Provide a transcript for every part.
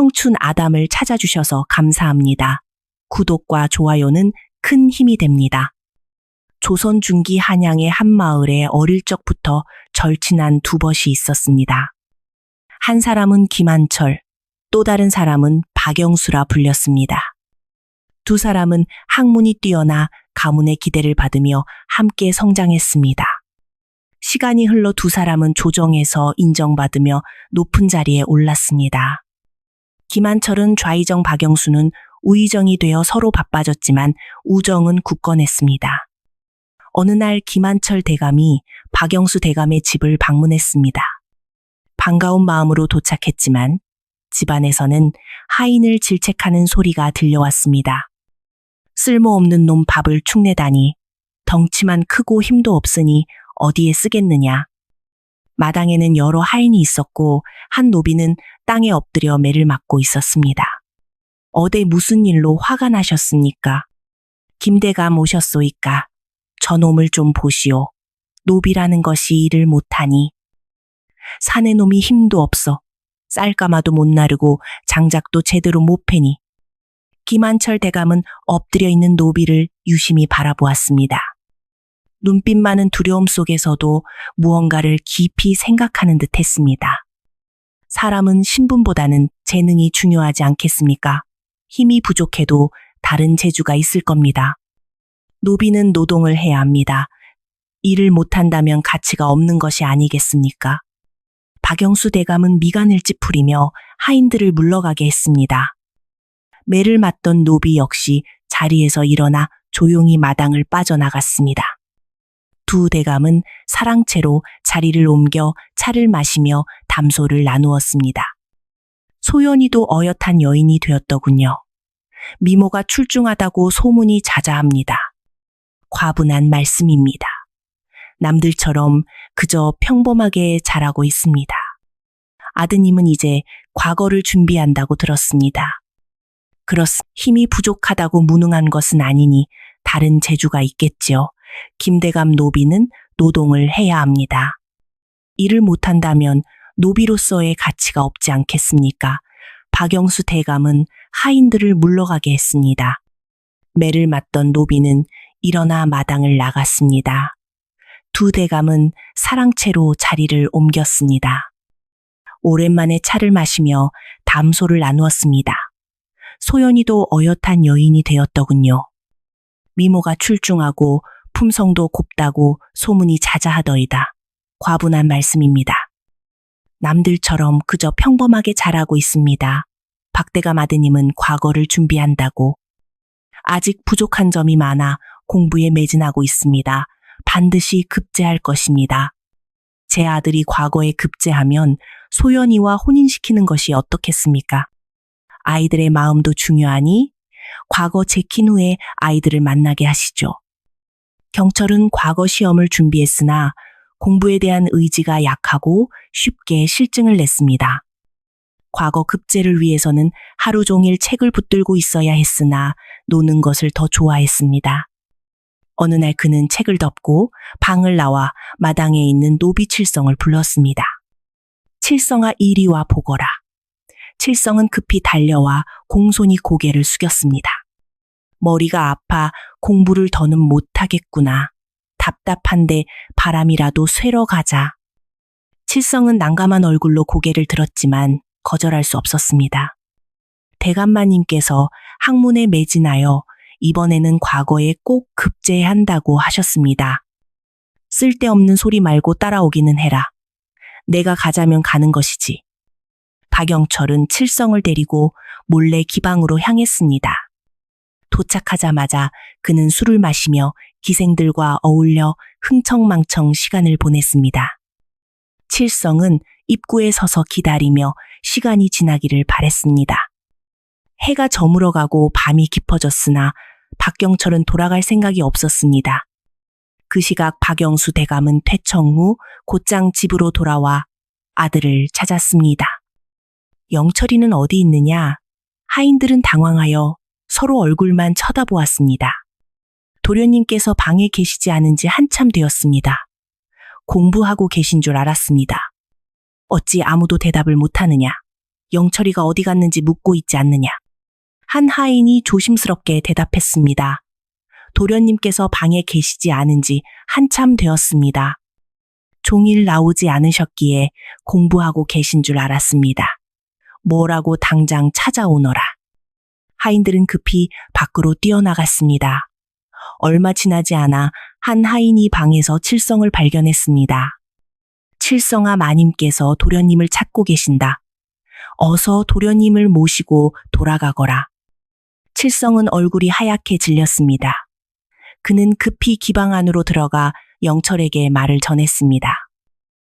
청춘 아담을 찾아주셔서 감사합니다. 구독과 좋아요는 큰 힘이 됩니다. 조선 중기 한양의 한 마을에 어릴 적부터 절친한 두 벗이 있었습니다. 한 사람은 김한철, 또 다른 사람은 박영수라 불렸습니다. 두 사람은 학문이 뛰어나 가문의 기대를 받으며 함께 성장했습니다. 시간이 흘러 두 사람은 조정에서 인정받으며 높은 자리에 올랐습니다. 김한철은 좌의정 박영수는 우의정이 되어 서로 바빠졌지만 우정은 굳건했습니다. 어느 날 김한철 대감이 박영수 대감의 집을 방문했습니다. 반가운 마음으로 도착했지만 집안에서는 하인을 질책하는 소리가 들려왔습니다. 쓸모없는 놈 밥을 축내다니 덩치만 크고 힘도 없으니 어디에 쓰겠느냐. 마당에는 여러 하인이 있었고 한 노비는 땅에 엎드려 매를 맞고 있었습니다. 어제 무슨 일로 화가 나셨습니까? 김대감 오셨소이까? 저놈을 좀 보시오. 노비라는 것이 일을 못하니. 사내 놈이 힘도 없어. 쌀가마도 못 나르고 장작도 제대로 못 패니. 김한철 대감은 엎드려 있는 노비를 유심히 바라보았습니다. 눈빛만은 두려움 속에서도 무언가를 깊이 생각하는 듯 했습니다. 사람은 신분보다는 재능이 중요하지 않겠습니까? 힘이 부족해도 다른 재주가 있을 겁니다. 노비는 노동을 해야 합니다. 일을 못한다면 가치가 없는 것이 아니겠습니까? 박영수 대감은 미간을 찌푸리며 하인들을 물러가게 했습니다. 매를 맞던 노비 역시 자리에서 일어나 조용히 마당을 빠져나갔습니다. 두 대감은 사랑채로 자리를 옮겨 차를 마시며 담소를 나누었습니다. 소연이도 어엿한 여인이 되었더군요. 미모가 출중하다고 소문이 자자합니다. 과분한 말씀입니다. 남들처럼 그저 평범하게 자라고 있습니다. 아드님은 이제 과거를 준비한다고 들었습니다. 그렇습 힘이 부족하다고 무능한 것은 아니니 다른 재주가 있겠지요. 김대감 노비는 노동을 해야 합니다. 일을 못한다면 노비로서의 가치가 없지 않겠습니까? 박영수 대감은 하인들을 물러가게 했습니다. 매를 맞던 노비는 일어나 마당을 나갔습니다. 두 대감은 사랑채로 자리를 옮겼습니다. 오랜만에 차를 마시며 담소를 나누었습니다. 소연이도 어엿한 여인이 되었더군요. 미모가 출중하고 품성도 곱다고 소문이 자자하더이다. 과분한 말씀입니다. 남들처럼 그저 평범하게 자라고 있습니다. 박대감 아드님은 과거를 준비한다고. 아직 부족한 점이 많아 공부에 매진하고 있습니다. 반드시 급제할 것입니다. 제 아들이 과거에 급제하면 소연이와 혼인시키는 것이 어떻겠습니까? 아이들의 마음도 중요하니 과거 제킨 후에 아이들을 만나게 하시죠. 경철은 과거 시험을 준비했으나 공부에 대한 의지가 약하고 쉽게 실증을 냈습니다. 과거 급제를 위해서는 하루 종일 책을 붙들고 있어야 했으나 노는 것을 더 좋아했습니다. 어느 날 그는 책을 덮고 방을 나와 마당에 있는 노비 칠성을 불렀습니다. 칠성아 이리 와 보거라. 칠성은 급히 달려와 공손히 고개를 숙였습니다. 머리가 아파 공부를 더는 못하겠구나. 답답한데 바람이라도 쐬러 가자. 칠성은 난감한 얼굴로 고개를 들었지만 거절할 수 없었습니다. 대감마님께서 학문에 매진하여 이번에는 과거에 꼭 급제한다고 하셨습니다. 쓸데없는 소리 말고 따라오기는 해라. 내가 가자면 가는 것이지. 박영철은 칠성을 데리고 몰래 기방으로 향했습니다. 도착하자마자 그는 술을 마시며 기생들과 어울려 흥청망청 시간을 보냈습니다. 칠성은 입구에 서서 기다리며 시간이 지나기를 바랬습니다. 해가 저물어 가고 밤이 깊어졌으나 박경철은 돌아갈 생각이 없었습니다. 그 시각 박영수 대감은 퇴청 후 곧장 집으로 돌아와 아들을 찾았습니다. 영철이는 어디 있느냐? 하인들은 당황하여 서로 얼굴만 쳐다보았습니다. 도련님께서 방에 계시지 않은 지 한참 되었습니다. 공부하고 계신 줄 알았습니다. 어찌 아무도 대답을 못하느냐? 영철이가 어디 갔는지 묻고 있지 않느냐. 한 하인이 조심스럽게 대답했습니다. 도련님께서 방에 계시지 않은 지 한참 되었습니다. 종일 나오지 않으셨기에 공부하고 계신 줄 알았습니다. 뭐라고 당장 찾아오너라. 하인들은 급히 밖으로 뛰어나갔습니다. 얼마 지나지 않아 한 하인이 방에서 칠성을 발견했습니다. 칠성아 마님께서 도련님을 찾고 계신다. 어서 도련님을 모시고 돌아가거라. 칠성은 얼굴이 하얗게 질렸습니다. 그는 급히 기방 안으로 들어가 영철에게 말을 전했습니다.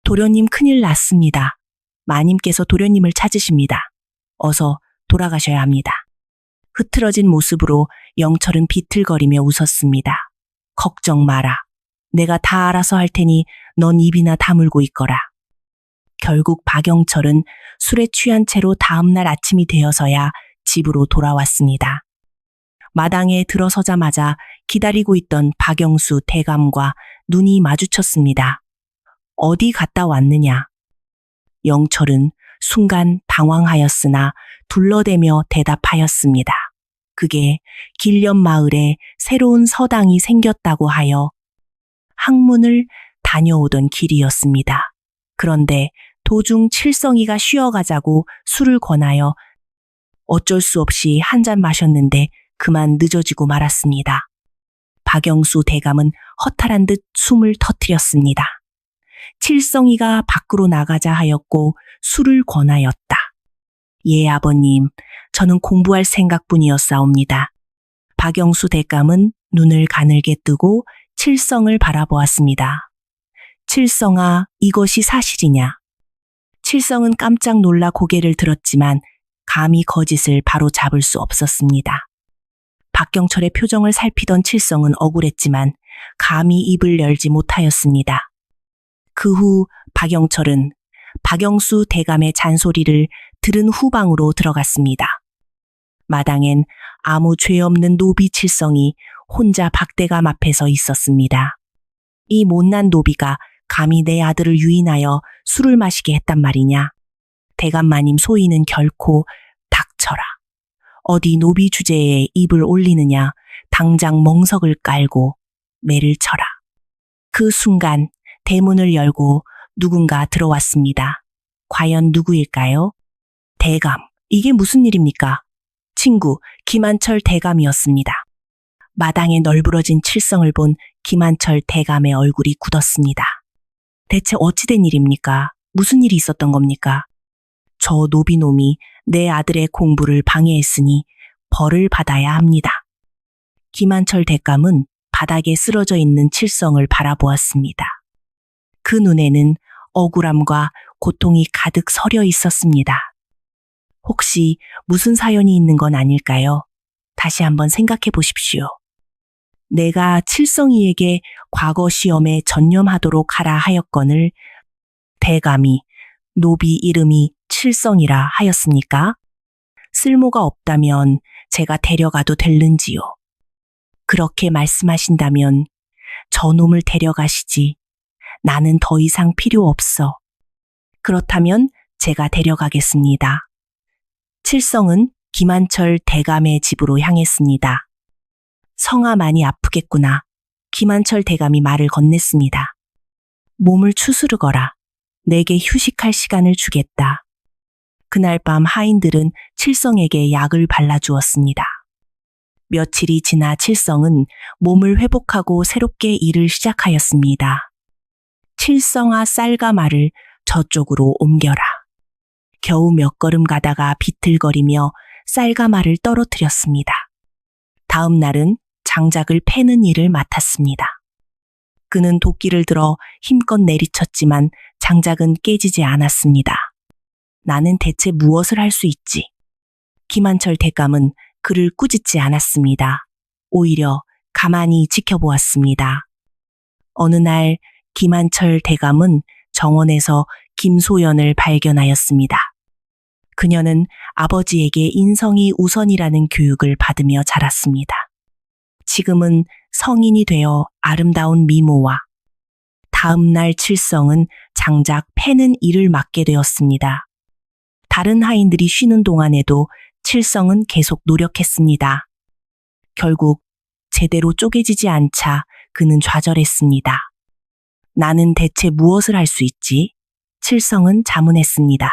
도련님 큰일 났습니다. 마님께서 도련님을 찾으십니다. 어서 돌아가셔야 합니다. 흐트러진 모습으로 영철은 비틀거리며 웃었습니다. 걱정 마라. 내가 다 알아서 할 테니 넌 입이나 다물고 있거라. 결국 박영철은 술에 취한 채로 다음날 아침이 되어서야 집으로 돌아왔습니다. 마당에 들어서자마자 기다리고 있던 박영수 대감과 눈이 마주쳤습니다. 어디 갔다 왔느냐? 영철은 순간 당황하였으나 둘러대며 대답하였습니다. 그게 길년 마을에 새로운 서당이 생겼다고 하여 학문을 다녀오던 길이었습니다. 그런데 도중 칠성이가 쉬어가자고 술을 권하여 어쩔 수 없이 한 잔 마셨는데 그만 늦어지고 말았습니다. 박영수 대감은 허탈한 듯 숨을 터뜨렸습니다. 칠성이가 밖으로 나가자 하였고 술을 권하였다. 예, 아버님. 저는 공부할 생각뿐이었사옵니다. 박영수 대감은 눈을 가늘게 뜨고 칠성을 바라보았습니다. 칠성아, 이것이 사실이냐? 칠성은 깜짝 놀라 고개를 들었지만 감히 거짓을 바로 잡을 수 없었습니다. 박경철의 표정을 살피던 칠성은 억울했지만 감히 입을 열지 못하였습니다. 그 후 박영철은 박영수 대감의 잔소리를 들은 후방으로 들어갔습니다. 마당엔 아무 죄 없는 노비 칠성이 혼자 박대감 앞에 서 있었습니다. 이 못난 노비가 감히 내 아들을 유인하여 술을 마시게 했단 말이냐. 대감 마님 소인은 결코 닥쳐라. 어디 노비 주제에 입을 올리느냐. 당장 멍석을 깔고 매를 쳐라. 그 순간 대문을 열고 누군가 들어왔습니다. 과연 누구일까요? 대감. 이게 무슨 일입니까? 친구, 김한철 대감이었습니다. 마당에 널브러진 칠성을 본 김한철 대감의 얼굴이 굳었습니다. 대체 어찌된 일입니까? 무슨 일이 있었던 겁니까? 저 노비놈이 내 아들의 공부를 방해했으니 벌을 받아야 합니다. 김한철 대감은 바닥에 쓰러져 있는 칠성을 바라보았습니다. 그 눈에는 억울함과 고통이 가득 서려 있었습니다. 혹시 무슨 사연이 있는 건 아닐까요? 다시 한번 생각해 보십시오. 내가 칠성이에게 과거 시험에 전념하도록 하라 하였건을 대감이 노비 이름이 칠성이라 하였습니까? 쓸모가 없다면 제가 데려가도 될는지요? 그렇게 말씀하신다면 저놈을 데려가시지. 나는 더 이상 필요 없어. 그렇다면 제가 데려가겠습니다. 칠성은 김한철 대감의 집으로 향했습니다. 성아 많이 아프겠구나. 김한철 대감이 말을 건넸습니다. 몸을 추스르거라. 내게 휴식할 시간을 주겠다. 그날 밤 하인들은 칠성에게 약을 발라주었습니다. 며칠이 지나 칠성은 몸을 회복하고 새롭게 일을 시작하였습니다. 칠성아 쌀가마를 저쪽으로 옮겨라. 겨우 몇 걸음 가다가 비틀거리며 쌀가마를 떨어뜨렸습니다. 다음 날은 장작을 패는 일을 맡았습니다. 그는 도끼를 들어 힘껏 내리쳤지만 장작은 깨지지 않았습니다. 나는 대체 무엇을 할 수 있지? 김한철 대감은 그를 꾸짖지 않았습니다. 오히려 가만히 지켜보았습니다. 어느 날 김한철 대감은 정원에서 김소연을 발견하였습니다. 그녀는 아버지에게 인성이 우선이라는 교육을 받으며 자랐습니다. 지금은 성인이 되어 아름다운 미모와 다음 날 칠성은 장작 패는 일을 맡게 되었습니다. 다른 하인들이 쉬는 동안에도 칠성은 계속 노력했습니다. 결국 제대로 쪼개지지 않자 그는 좌절했습니다. 나는 대체 무엇을 할 수 있지? 칠성은 자문했습니다.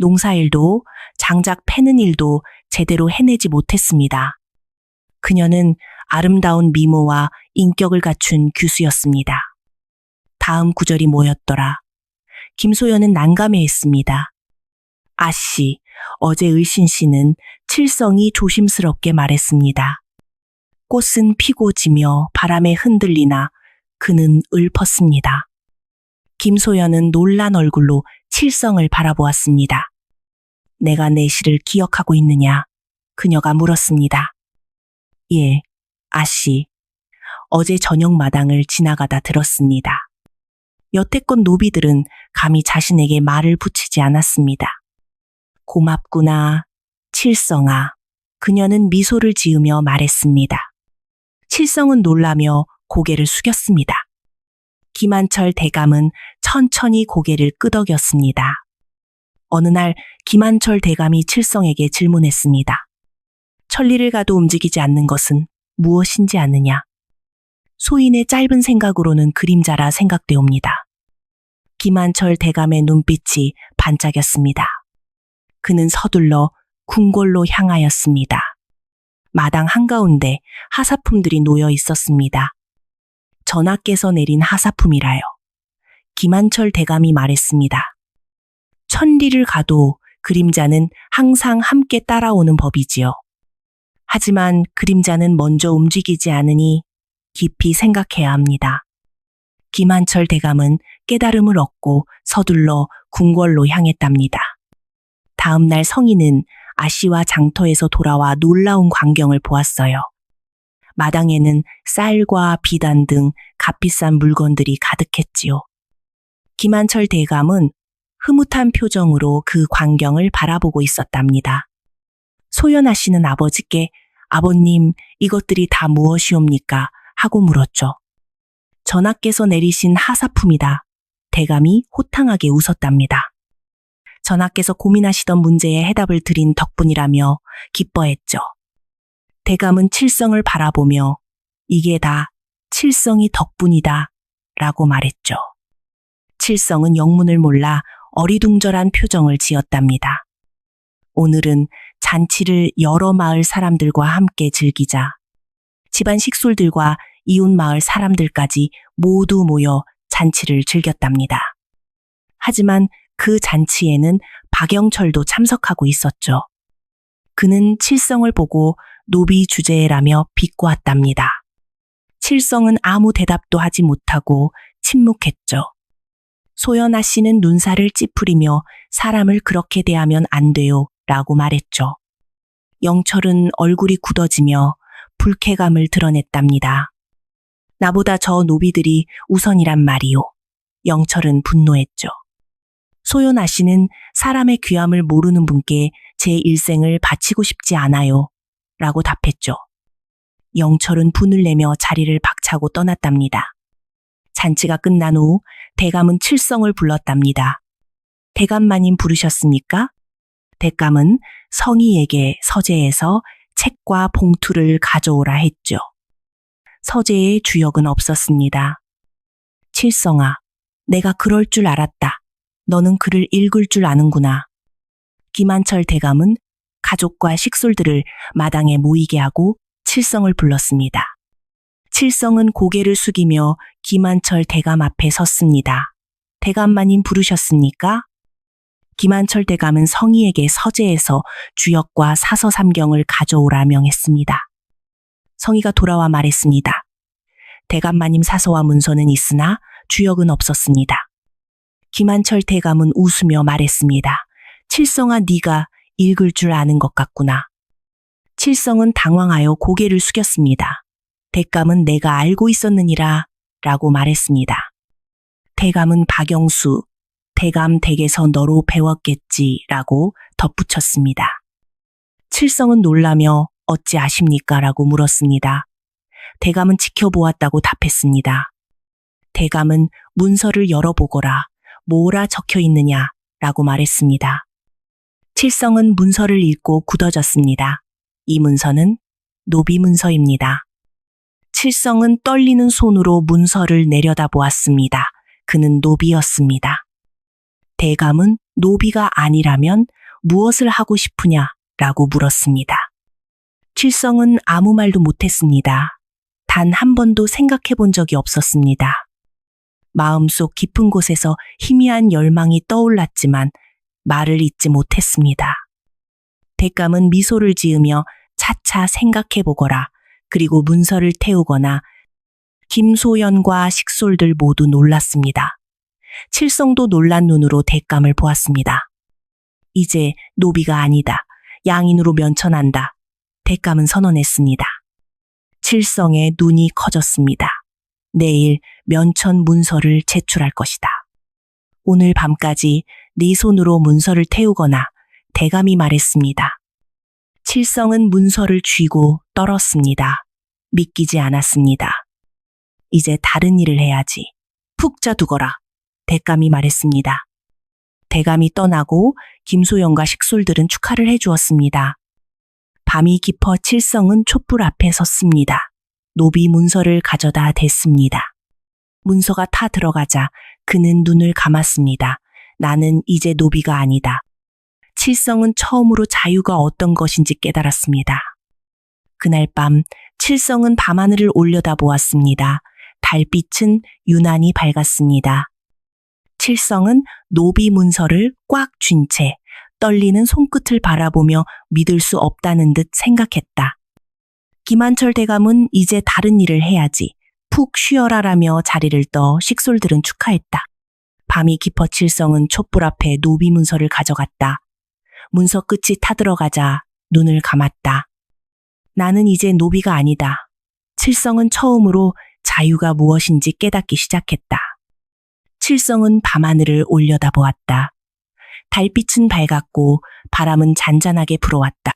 농사일도 장작 패는 일도 제대로 해내지 못했습니다. 그녀는 아름다운 미모와 인격을 갖춘 규수였습니다. 다음 구절이 뭐였더라? 김소연은 난감해했습니다. 아씨, 어제 의신 씨는 칠성이 조심스럽게 말했습니다. 꽃은 피고 지며 바람에 흔들리나 그는 읊었습니다. 김소연은 놀란 얼굴로 칠성을 바라보았습니다. 내가 내 시를 기억하고 있느냐? 그녀가 물었습니다. 예, 아씨. 어제 저녁 마당을 지나가다 들었습니다. 여태껏 노비들은 감히 자신에게 말을 붙이지 않았습니다. 고맙구나, 칠성아. 그녀는 미소를 지으며 말했습니다. 칠성은 놀라며 고개를 숙였습니다. 김한철 대감은 천천히 고개를 끄덕였습니다. 어느 날 김한철 대감이 칠성에게 질문했습니다. 천리를 가도 움직이지 않는 것은 무엇인지 아느냐? 소인의 짧은 생각으로는 그림자라 생각되옵니다. 김한철 대감의 눈빛이 반짝였습니다. 그는 서둘러 궁궐로 향하였습니다. 마당 한가운데 하사품들이 놓여 있었습니다. 전하께서 내린 하사품이라요. 김한철 대감이 말했습니다. 천리를 가도 그림자는 항상 함께 따라오는 법이지요. 하지만 그림자는 먼저 움직이지 않으니 깊이 생각해야 합니다. 김한철 대감은 깨달음을 얻고 서둘러 궁궐로 향했답니다. 다음 날 성인은 아씨와 장터에서 돌아와 놀라운 광경을 보았어요. 마당에는 쌀과 비단 등 값비싼 물건들이 가득했지요. 김한철 대감은 흐뭇한 표정으로 그 광경을 바라보고 있었답니다. 소연아 씨는 아버지께 아버님, 이것들이 다 무엇이옵니까? 하고 물었죠. 전하께서 내리신 하사품이다. 대감이 호탕하게 웃었답니다. 전하께서 고민하시던 문제에 해답을 드린 덕분이라며 기뻐했죠. 대감은 칠성을 바라보며 이게 다 칠성이 덕분이다 라고 말했죠. 칠성은 영문을 몰라 어리둥절한 표정을 지었답니다. 오늘은 잔치를 여러 마을 사람들과 함께 즐기자. 집안 식솔들과 이웃 마을 사람들까지 모두 모여 잔치를 즐겼답니다. 하지만 그 잔치에는 박영철도 참석하고 있었죠. 그는 칠성을 보고 노비 주제라며 비꼬았답니다. 칠성은 아무 대답도 하지 못하고 침묵했죠. 소연아 씨는 눈살을 찌푸리며 사람을 그렇게 대하면 안 돼요 라고 말했죠. 영철은 얼굴이 굳어지며 불쾌감을 드러냈답니다. 나보다 저 노비들이 우선이란 말이요. 영철은 분노했죠. 소연아 씨는 사람의 귀함을 모르는 분께 제 일생을 바치고 싶지 않아요. 라고 답했죠. 영철은 분을 내며 자리를 박차고 떠났답니다. 잔치가 끝난 후 대감은 칠성을 불렀답니다. 대감마님 부르셨습니까? 대감은 성희에게 서재에서 책과 봉투를 가져오라 했죠. 서재에 주역은 없었습니다. 칠성아, 내가 그럴 줄 알았다. 너는 글을 읽을 줄 아는구나. 김한철 대감은 가족과 식솔들을 마당에 모이게 하고 칠성을 불렀습니다. 칠성은 고개를 숙이며 김한철 대감 앞에 섰습니다. 대감마님 부르셨습니까? 김한철 대감은 성희에게 서재에서 주역과 사서 삼경을 가져오라 명했습니다. 성희가 돌아와 말했습니다. 대감마님 사서와 문서는 있으나 주역은 없었습니다. 김한철 대감은 웃으며 말했습니다. 칠성아 네가 읽을 줄 아는 것 같구나. 칠성은 당황하여 고개를 숙였습니다. 대감은 내가 알고 있었느니라 라고 말했습니다. 대감은 박영수, 대감 댁에서 너로 배웠겠지 라고 덧붙였습니다. 칠성은 놀라며 어찌 아십니까? 라고 물었습니다. 대감은 지켜보았다고 답했습니다. 대감은 문서를 열어보거라. 뭐라 적혀 있느냐? 라고 말했습니다. 칠성은 문서를 읽고 굳어졌습니다. 이 문서는 노비 문서입니다. 칠성은 떨리는 손으로 문서를 내려다보았습니다. 그는 노비였습니다. 대감은 노비가 아니라면 무엇을 하고 싶으냐? 라고 물었습니다. 칠성은 아무 말도 못했습니다. 단 한 번도 생각해 본 적이 없었습니다. 마음속 깊은 곳에서 희미한 열망이 떠올랐지만 말을 잇지 못했습니다. 대감은 미소를 지으며 차차 생각해 보거라. 그리고 문서를 태우거나 김소연과 식솔들 모두 놀랐습니다. 칠성도 놀란 눈으로 대감을 보았습니다. 이제 노비가 아니다. 양인으로 면천한다. 대감은 선언했습니다. 칠성의 눈이 커졌습니다. 내일 면천 문서를 제출할 것이다. 오늘 밤까지 네 손으로 문서를 태우거나 대감이 말했습니다. 칠성은 문서를 쥐고 떨었습니다. 믿기지 않았습니다. 이제 다른 일을 해야지. 푹 자두거라. 대감이 말했습니다. 대감이 떠나고 김소영과 식솔들은 축하를 해주었습니다. 밤이 깊어 칠성은 촛불 앞에 섰습니다. 노비 문서를 가져다 댔습니다. 문서가 타 들어가자 그는 눈을 감았습니다. 나는 이제 노비가 아니다. 칠성은 처음으로 자유가 어떤 것인지 깨달았습니다. 그날 밤 칠성은 밤하늘을 올려다 보았습니다. 달빛은 유난히 밝았습니다. 칠성은 노비 문서를 꽉 쥔 채 떨리는 손끝을 바라보며 믿을 수 없다는 듯 생각했다. 김한철 대감은 이제 다른 일을 해야지. 푹 쉬어라라며 자리를 떠 식솔들은 축하했다. 밤이 깊어 칠성은 촛불 앞에 노비 문서를 가져갔다. 문서 끝이 타들어가자 눈을 감았다. 나는 이제 노비가 아니다. 칠성은 처음으로 자유가 무엇인지 깨닫기 시작했다. 칠성은 밤하늘을 올려다 보았다. 달빛은 밝았고 바람은 잔잔하게 불어왔다.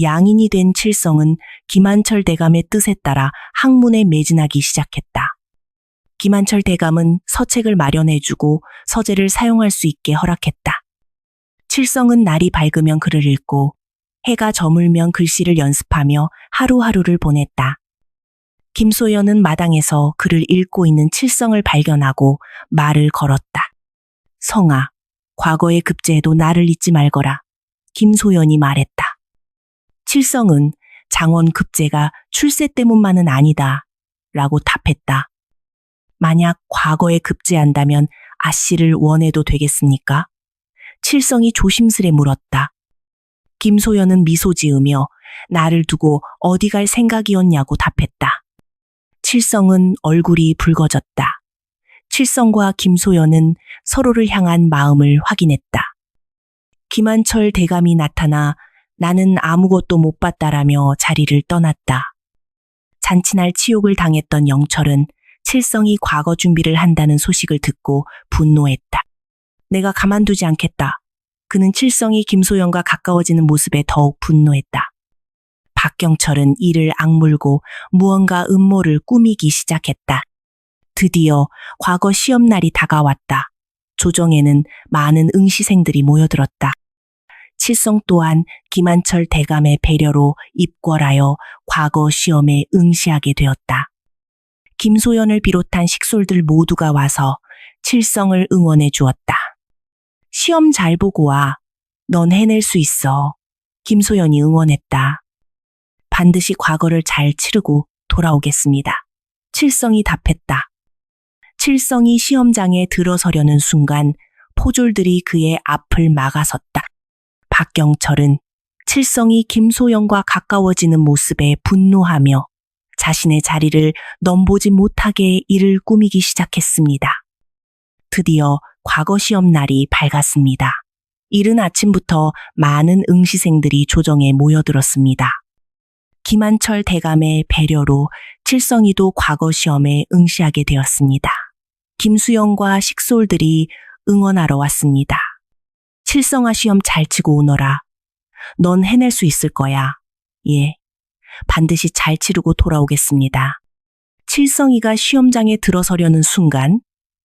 양인이 된 칠성은 김한철 대감의 뜻에 따라 학문에 매진하기 시작했다. 김한철 대감은 서책을 마련해주고 서재를 사용할 수 있게 허락했다. 칠성은 날이 밝으면 글을 읽고 해가 저물면 글씨를 연습하며 하루하루를 보냈다. 김소연은 마당에서 글을 읽고 있는 칠성을 발견하고 말을 걸었다. 성아, 과거의 급제에도 나를 잊지 말거라. 김소연이 말했다. 칠성은 장원 급제가 출세 때문만은 아니다. 라고 답했다. 만약 과거에 급제한다면 아씨를 원해도 되겠습니까? 칠성이 조심스레 물었다. 김소연은 미소 지으며 나를 두고 어디 갈 생각이었냐고 답했다. 칠성은 얼굴이 붉어졌다. 칠성과 김소연은 서로를 향한 마음을 확인했다. 김한철 대감이 나타나 나는 아무것도 못 봤다라며 자리를 떠났다. 잔치날 치욕을 당했던 영철은 칠성이 과거 준비를 한다는 소식을 듣고 분노했다. 내가 가만두지 않겠다. 그는 칠성이 김소영과 가까워지는 모습에 더욱 분노했다. 박경철은 이를 악물고 무언가 음모를 꾸미기 시작했다. 드디어 과거 시험날이 다가왔다. 조정에는 많은 응시생들이 모여들었다. 칠성 또한 김한철 대감의 배려로 입궐하여 과거 시험에 응시하게 되었다. 김소연을 비롯한 식솔들 모두가 와서 칠성을 응원해 주었다. 시험 잘 보고 와. 넌 해낼 수 있어. 김소연이 응원했다. 반드시 과거를 잘 치르고 돌아오겠습니다. 칠성이 답했다. 칠성이 시험장에 들어서려는 순간 포졸들이 그의 앞을 막아섰다. 박경철은 칠성이 김소영과 가까워지는 모습에 분노하며 자신의 자리를 넘보지 못하게 이를 꾸미기 시작했습니다. 드디어 과거 시험 날이 밝았습니다. 이른 아침부터 많은 응시생들이 조정에 모여들었습니다. 김한철 대감의 배려로 칠성이도 과거 시험에 응시하게 되었습니다. 김수영과 식솔들이 응원하러 왔습니다. 칠성아 시험 잘 치고 오너라. 넌 해낼 수 있을 거야. 예. 반드시 잘 치르고 돌아오겠습니다. 칠성이가 시험장에 들어서려는 순간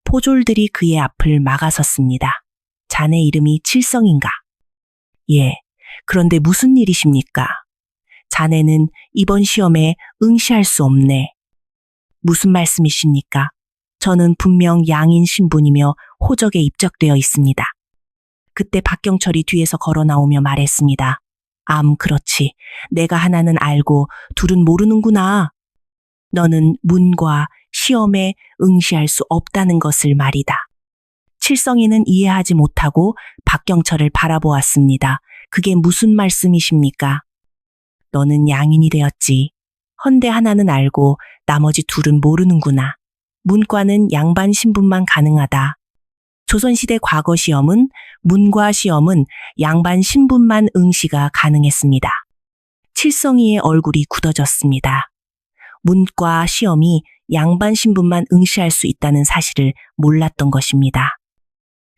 포졸들이 그의 앞을 막아섰습니다. 자네 이름이 칠성인가? 예. 그런데 무슨 일이십니까? 자네는 이번 시험에 응시할 수 없네. 무슨 말씀이십니까? 저는 분명 양인 신분이며 호적에 입적되어 있습니다. 그때 박경철이 뒤에서 걸어 나오며 말했습니다. 암, 그렇지. 내가 하나는 알고 둘은 모르는구나. 너는 문과 시험에 응시할 수 없다는 것을 말이다. 칠성이는 이해하지 못하고 박경철을 바라보았습니다. 그게 무슨 말씀이십니까? 너는 양인이 되었지. 헌데 하나는 알고 나머지 둘은 모르는구나. 문과는 양반 신분만 가능하다. 조선시대 과거 시험은 문과 시험은 양반 신분만 응시가 가능했습니다. 칠성이의 얼굴이 굳어졌습니다. 문과 시험이 양반 신분만 응시할 수 있다는 사실을 몰랐던 것입니다.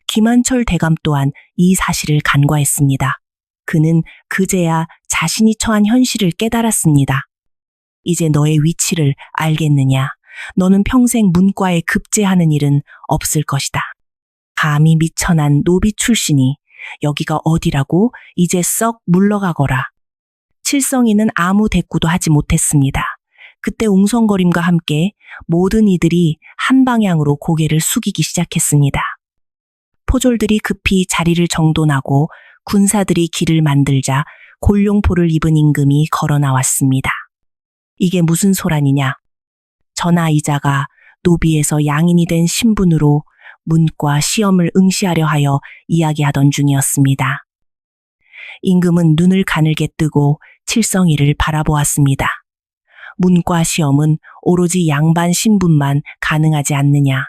김한철 대감 또한 이 사실을 간과했습니다. 그는 그제야 자신이 처한 현실을 깨달았습니다. 이제 너의 위치를 알겠느냐? 너는 평생 문과에 급제하는 일은 없을 것이다. 감히 미천한 노비 출신이 여기가 어디라고 이제 썩 물러가거라. 칠성이는 아무 대꾸도 하지 못했습니다. 그때 웅성거림과 함께 모든 이들이 한 방향으로 고개를 숙이기 시작했습니다. 포졸들이 급히 자리를 정돈하고 군사들이 길을 만들자 골룡포를 입은 임금이 걸어 나왔습니다. 이게 무슨 소란이냐? 전하이자가 노비에서 양인이 된 신분으로 문과 시험을 응시하려 하여 이야기하던 중이었습니다. 임금은 눈을 가늘게 뜨고 칠성이를 바라보았습니다. 문과 시험은 오로지 양반 신분만 가능하지 않느냐.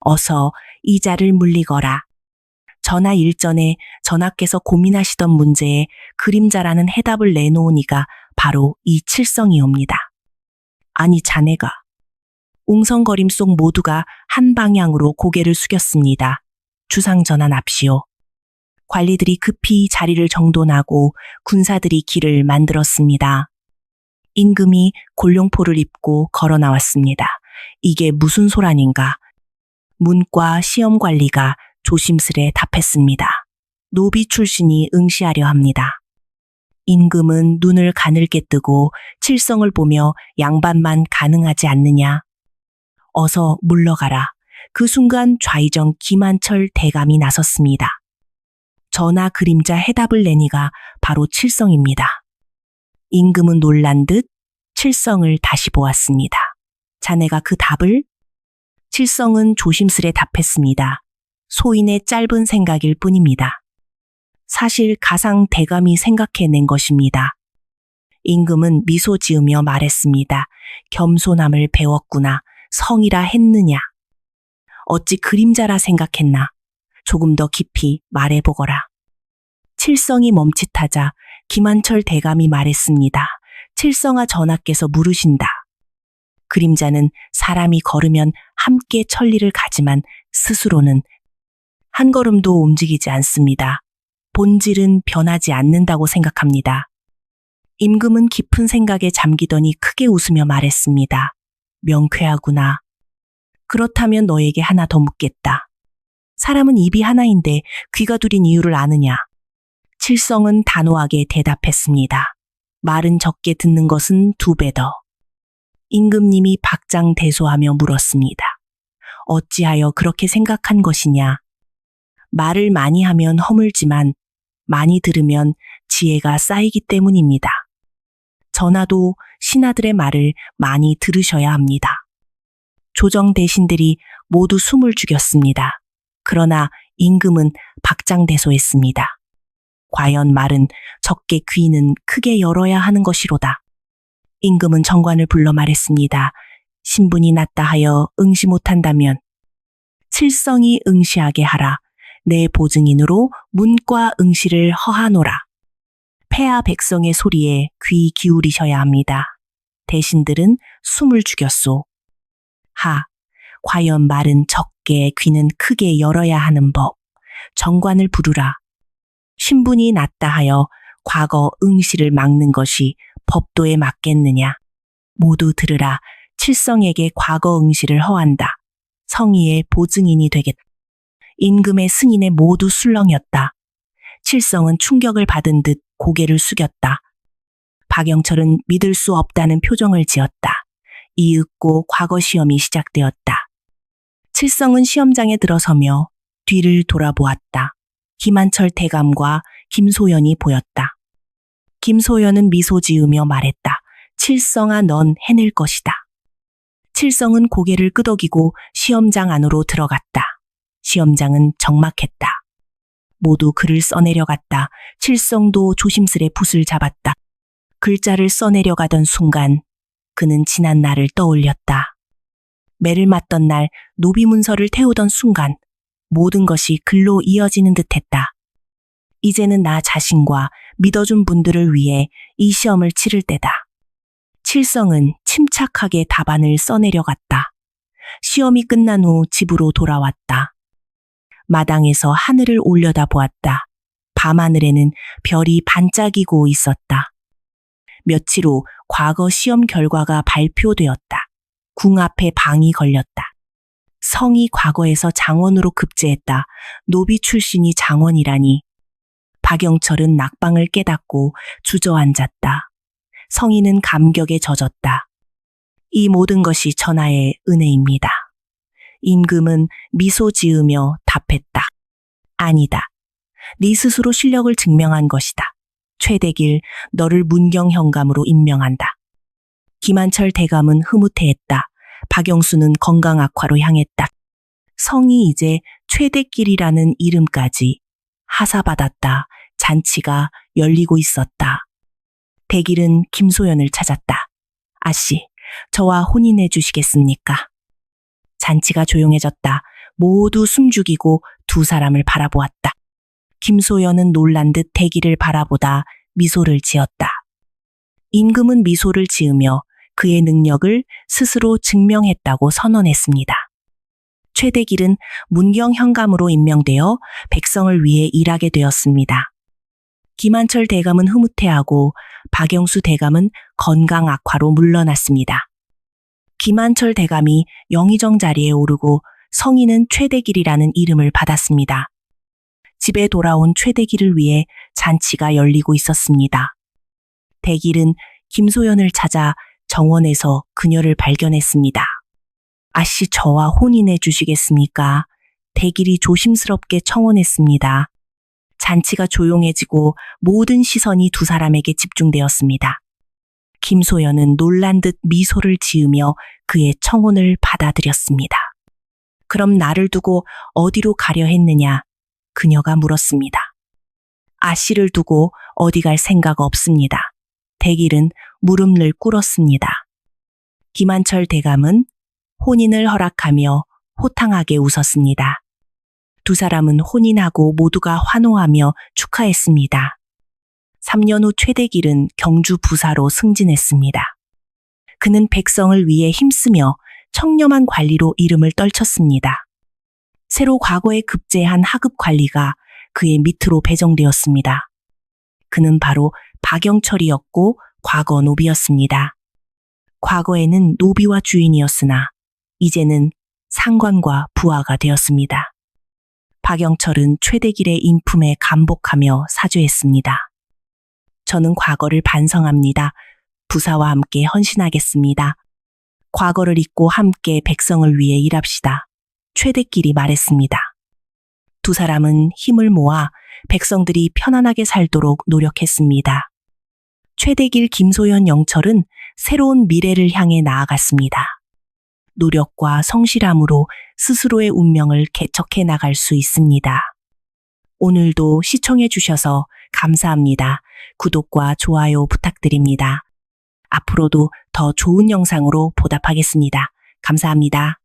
어서 이자를 물리거라. 전하 일전에 전하께서 고민하시던 문제에 그림자라는 해답을 내놓은 이가 바로 이 칠성이옵니다. 아니 자네가 웅성거림 속 모두가 한 방향으로 고개를 숙였습니다. 주상 전환 납시오. 관리들이 급히 자리를 정돈하고 군사들이 길을 만들었습니다. 임금이 골룡포를 입고 걸어 나왔습니다. 이게 무슨 소란인가? 문과 시험 관리가 조심스레 답했습니다. 노비 출신이 응시하려 합니다. 임금은 눈을 가늘게 뜨고 칠성을 보며 양반만 가능하지 않느냐. 어서 물러가라. 그 순간 좌의정 김한철 대감이 나섰습니다. 전하 그림자 해답을 내니가 바로 칠성입니다. 임금은 놀란 듯 칠성을 다시 보았습니다. 자네가 그 답을? 칠성은 조심스레 답했습니다. 소인의 짧은 생각일 뿐입니다. 사실 가상 대감이 생각해낸 것입니다. 임금은 미소 지으며 말했습니다. 겸손함을 배웠구나. 성이라 했느냐. 어찌 그림자라 생각했나. 조금 더 깊이 말해보거라. 칠성이 멈칫하자 김한철 대감이 말했습니다. 칠성아 전하께서 물으신다. 그림자는 사람이 걸으면 함께 천리를 가지만 스스로는 한 걸음도 움직이지 않습니다. 본질은 변하지 않는다고 생각합니다. 임금은 깊은 생각에 잠기더니 크게 웃으며 말했습니다. 명쾌하구나. 그렇다면 너에게 하나 더 묻겠다. 사람은 입이 하나인데 귀가 둘인 이유를 아느냐? 칠성은 단호하게 대답했습니다. 말은 적게 듣는 것은 두 배 더. 임금님이 박장대소하며 물었습니다. 어찌하여 그렇게 생각한 것이냐? 말을 많이 하면 허물지만 많이 들으면 지혜가 쌓이기 때문입니다. 전하도 신하들의 말을 많이 들으셔야 합니다. 조정 대신들이 모두 숨을 죽였습니다. 그러나 임금은 박장대소했습니다. 과연 말은 적게 귀는 크게 열어야 하는 것이로다. 임금은 정관을 불러 말했습니다. 신분이 낮다 하여 응시 못한다면 칠성이 응시하게 하라. 내 보증인으로 문과 응시를 허하노라. 폐하 백성의 소리에 귀 기울이셔야 합니다. 대신들은 숨을 죽였소. 하, 과연 말은 적게 귀는 크게 열어야 하는 법. 정관을 부르라. 신분이 낮다 하여 과거 응시를 막는 것이 법도에 맞겠느냐. 모두 들으라. 칠성에게 과거 응시를 허한다. 성의의 보증인이 되겠다. 임금의 승인에 모두 술렁였다. 칠성은 충격을 받은 듯 고개를 숙였다. 박영철은 믿을 수 없다는 표정을 지었다. 이윽고 과거 시험이 시작되었다. 칠성은 시험장에 들어서며 뒤를 돌아보았다. 김한철 대감과 김소연이 보였다. 김소연은 미소 지으며 말했다. 칠성아, 넌 해낼 것이다. 칠성은 고개를 끄덕이고 시험장 안으로 들어갔다. 시험장은 적막했다. 모두 글을 써내려갔다. 칠성도 조심스레 붓을 잡았다. 글자를 써내려가던 순간 그는 지난 날을 떠올렸다. 매를 맞던 날 노비 문서를 태우던 순간 모든 것이 글로 이어지는 듯했다. 이제는 나 자신과 믿어준 분들을 위해 이 시험을 치를 때다. 칠성은 침착하게 답안을 써내려갔다. 시험이 끝난 후 집으로 돌아왔다. 마당에서 하늘을 올려다 보았다. 밤하늘에는 별이 반짝이고 있었다. 며칠 후 과거 시험 결과가 발표되었다. 궁 앞에 방이 걸렸다. 성이 과거에서 장원으로 급제했다. 노비 출신이 장원이라니. 박영철은 낙방을 깨닫고 주저앉았다. 성인은 감격에 젖었다. 이 모든 것이 전하의 은혜입니다. 임금은 미소 지으며 답했다. 아니다. 네 스스로 실력을 증명한 것이다. 최대길, 너를 문경 현감으로 임명한다. 김한철 대감은 흐뭇해했다. 박영수는 건강 악화로 향했다. 성이 이제 최대길이라는 이름까지 하사받았다. 잔치가 열리고 있었다. 대길은 김소연을 찾았다. 아씨, 저와 혼인해 주시겠습니까? 잔치가 조용해졌다. 모두 숨죽이고 두 사람을 바라보았다. 김소연은 놀란 듯 대기를 바라보다 미소를 지었다. 임금은 미소를 지으며 그의 능력을 스스로 증명했다고 선언했습니다. 최대길은 문경 현감으로 임명되어 백성을 위해 일하게 되었습니다. 김한철 대감은 흐뭇해하고 박영수 대감은 건강 악화로 물러났습니다. 김한철 대감이 영의정 자리에 오르고 성인은 최대길이라는 이름을 받았습니다. 집에 돌아온 최대길을 위해 잔치가 열리고 있었습니다. 대길은 김소연을 찾아 정원에서 그녀를 발견했습니다. 아씨 저와 혼인해 주시겠습니까? 대길이 조심스럽게 청혼했습니다. 잔치가 조용해지고 모든 시선이 두 사람에게 집중되었습니다. 김소연은 놀란 듯 미소를 지으며 그의 청혼을 받아들였습니다. 그럼 나를 두고 어디로 가려 했느냐? 그녀가 물었습니다. 아씨를 두고 어디 갈 생각 없습니다. 대길은 무릎을 꿇었습니다. 김한철 대감은 혼인을 허락하며 호탕하게 웃었습니다. 두 사람은 혼인하고 모두가 환호하며 축하했습니다. 3년 후 최대길은 경주 부사로 승진했습니다. 그는 백성을 위해 힘쓰며 청렴한 관리로 이름을 떨쳤습니다. 새로 과거에 급제한 하급 관리가 그의 밑으로 배정되었습니다. 그는 바로 박영철이었고 과거 노비였습니다. 과거에는 노비와 주인이었으나 이제는 상관과 부하가 되었습니다. 박영철은 최대길의 인품에 감복하며 사죄했습니다. 저는 과거를 반성합니다. 부사와 함께 헌신하겠습니다. 과거를 잊고 함께 백성을 위해 일합시다. 최대길이 말했습니다. 두 사람은 힘을 모아 백성들이 편안하게 살도록 노력했습니다. 최대길 김소연 영철은 새로운 미래를 향해 나아갔습니다. 노력과 성실함으로 스스로의 운명을 개척해 나갈 수 있습니다. 오늘도 시청해 주셔서 감사합니다. 구독과 좋아요 부탁드립니다. 앞으로도 더 좋은 영상으로 보답하겠습니다. 감사합니다.